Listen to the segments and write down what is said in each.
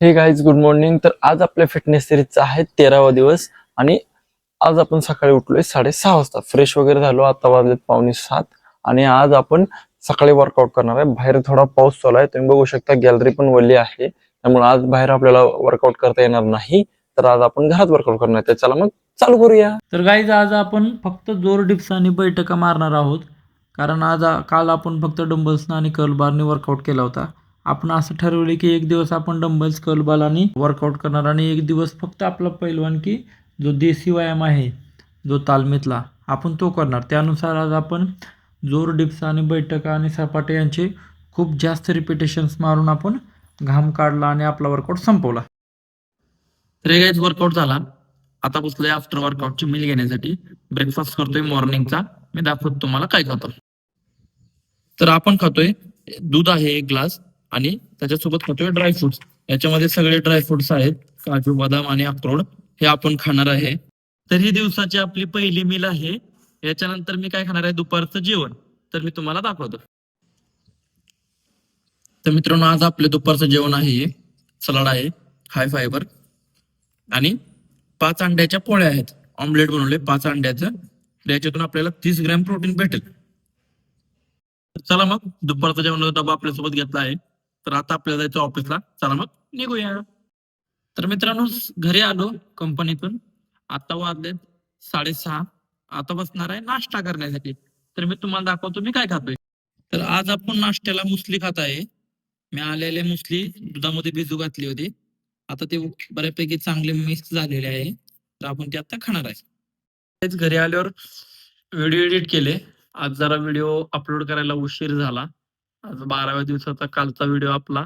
हे guys good morning तर आज आपल्या फिटनेस सिरीजचा आहे तेरावा दिवस आणि आज आपण सकाळी उठलोय साडेसहा वाजता. फ्रेश वगैरे झालो आता वाजलेत पावणे सात. आणि आज आपण सकाळी वर्कआउट करणार आहे. बाहेर थोडा पाऊस चालू आहे. तुम्ही बघू शकता गॅलरी पण वल्ली आहे. त्यामुळे आज बाहेर आपल्याला वर्कआउट करता येणार नाही. तर आज आपण घरात वर्कआउट करणार आहे. चला मग चालू करूया. तर गाईज आज आपण फक्त जोर डिप्स आणि बैठका मारणार आहोत. कारण आज काल आपण फक्त डंबल्सनं आणि कर्ल बारने वर्कआउट केला होता. आपण असं ठरवले की एक दिवस आपण डंबल्स कर्ल आणि वर्कआउट करणार आणि एक दिवस फक्त आपला पैलवान की जो देसी व्यायाम आहे जो तालमीतला आपण तो करणार. त्यानुसार आज आपण जोर डिप्स आणि बैठका आणि सपाटे यांचे खूप जास्त रिपिटेशन्स मारून आपण घाम काढला आणि आपला वर्कआउट संपवला. तर वर्कआउट झाला. आता बसलोय आफ्टर वर्कआउटची मील घेण्यासाठी. ब्रेकफास्ट करतोय मॉर्निंगचा मी दाखवतो तुम्हाला काय खातो. तर आपण खातोय दूध आहे एक ग्लास आणि त्याच्यासोबत खातोय ड्रायफ्रुट्स याच्यामध्ये सगळे ड्रायफ्रुट्स आहेत. काजू बदाम आणि अक्रोड हे आपण खाणार आहे. तर ही दिवसाची आपली पहिली मिल आहे. याच्यानंतर मी काय खाणार आहे? दुपारचं जेवण. तर मी तुम्हाला दाखवतो. तर मित्रांनो आज आपले दुपारचं जेवण आहे. सलाड आहे हाय फायबर आणि पाच अंड्याच्या पोळ्या आहेत. ऑमलेट बनवले पाच अंड्याचं. याच्यातून आपल्याला तीस ग्रॅम प्रोटीन भेटेल. चला मग दुपारचा जेवणाचा डबा आपल्यासोबत घेतला आहे. तर आता आपल्याला जायचं ऑफिसला चला मग. निघूया. तर मित्रांनो घरी आलो कंपनीतून आता वाजले साडेसहा. आता बसणार आहे नाश्ता करण्यासाठी. तर मी तुम्हाला दाखवतो मी काय खातोय. तर आज आपण नाश्त्याला मुसली खात आहे. मी आलेले मुसली दुधामध्ये भिजू घातली होती. आता ते बऱ्यापैकी चांगले मिक्स झालेले आहे. तर आपण ते आता खाणार आहे. तेच घरी आल्यावर व्हिडिओ एडिट केले. आज जरा व्हिडिओ अपलोड करायला उशीर झाला. आज बाराव्या दिवसाचा कालचा व्हिडिओ आपला.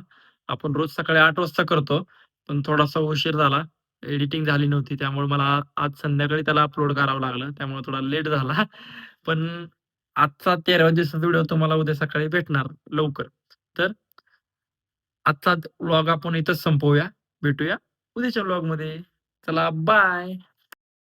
आपण रोज सकाळी आठ वाजता करतो पण थोडासा उशीर झाला. एडिटिंग झाली नव्हती त्यामुळे मला आज संध्याकाळी त्याला अपलोड करावं लागलं. त्यामुळे थोडा लेट झाला. पण आजचा तेराव्या दिवसाचा व्हिडिओ तुम्हाला उद्या सकाळी भेटणार लवकर. तर आजचा व्लॉग आपण इथंच संपवूया. भेटूया उद्याच्या व्लॉगमध्ये चला बाय!